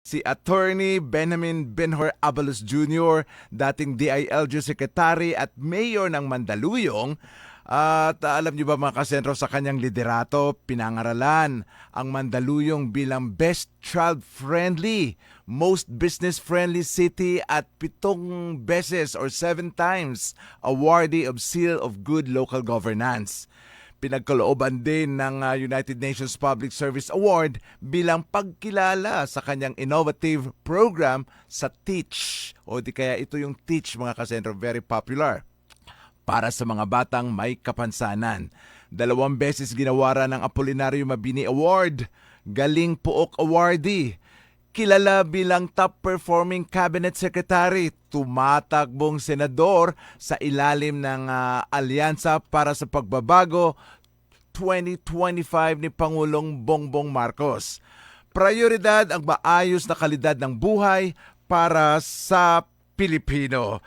si Attorney Benjamin Benhor Abalos Jr., dating DILG Secretary at Mayor ng Mandaluyong. At ah, alam niyo ba mga kasentro sa kanyang liderato, pinangaralan ang Mandaluyong bilang Best Child Friendly, Most Business Friendly City at pitong beses or seven times awardee of Seal of Good Local Governance pinagkalooban din ng uh, United Nations Public Service Award bilang pagkilala sa kanyang innovative program sa Teach. O di kaya ito yung Teach mga kasentro, very popular para sa mga batang may kapansanan. Dalawang beses ginawara ng Apolinario Mabini Award, Galing Puok Awardee, kilala bilang top performing cabinet secretary, tumatakbong senador sa ilalim ng ah, Alyansa para sa Pagbabago 2025 ni Pangulong Bongbong Marcos. Prioridad ang maayos na kalidad ng buhay para sa Pilipino.